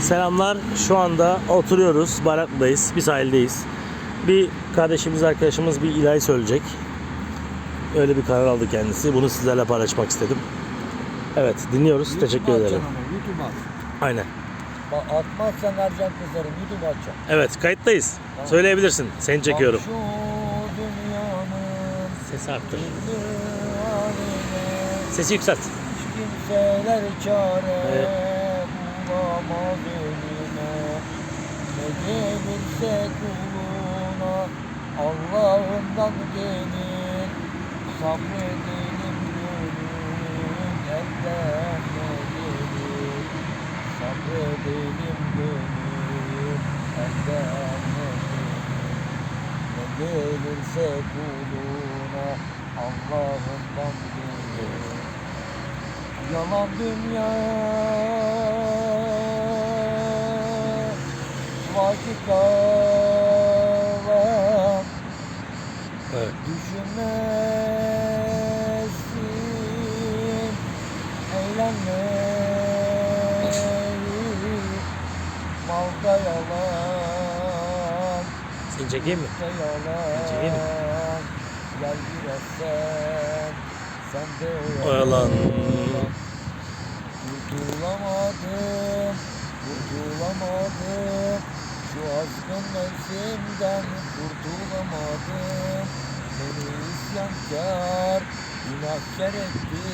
Selamlar. Şu anda oturuyoruz. Baraklı'dayız. Bir sahildeyiz. Bir kardeşimiz, arkadaşımız bir ilahi söyleyecek. Öyle bir karar aldı kendisi. Bunu sizlerle paylaşmak istedim. Evet, dinliyoruz. Teşekkür YouTube'a ederim. at. Aynen. Bak atmazsan vereceğim kızlarım. YouTube'a atacağım. Evet, kayıttayız. Söyleyebilirsin. Seni çekiyorum. Sesi arttır. Sesi yükselt. Kimseler çare Evet. Gelirse kuluna Allah'ından gelir. Sabredelim gönül elden gelir. Sabredelim gönül elden ne gelir. Ne gelirse kuluna Allah'ından gelir. Yalan dünya Vakit kalan Evet. Düşünmesin Eğlenmeyi Malda yalan Seni çekeyim mi? Çekeyim mi? yalan Gel biraz sen Sen de Oyalan. Kurtulamadım Nefsimden kurtulamadım Beni isyankar Günahkar etti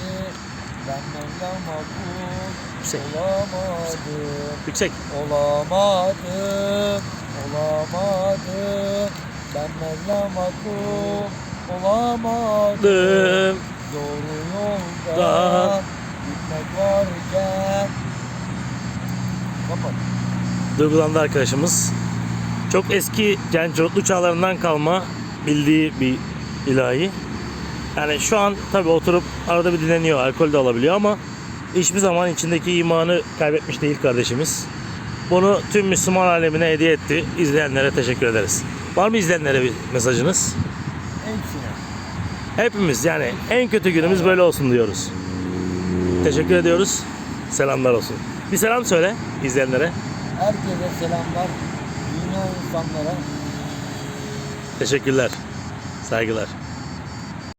Ben Mevlam makul Yüksek. Olamadım Yüksek. Olamadım, olamadım. Ben Mevlam'a kul olamadım. Dım. Doğru Da. yoldan gitmek varken. Kapat. Duygulandı arkadaşımız. Çok eski yani çocuklu çağlarından kalma bildiği bir ilahi. Yani şu an tabi oturup arada bir dinleniyor, alkol de alabiliyor ama hiçbir zaman içindeki imanı kaybetmiş değil kardeşimiz. Bunu tüm Müslüman alemine hediye etti. İzleyenlere teşekkür ederiz. Var mı izleyenlere bir mesajınız? Hepsine. Hepimiz yani en kötü günümüz böyle olsun diyoruz. Teşekkür ediyoruz. Selamlar olsun. Bir selam söyle izleyenlere. Herkese selamlar. İnsanlara. Teşekkürler. Saygılar.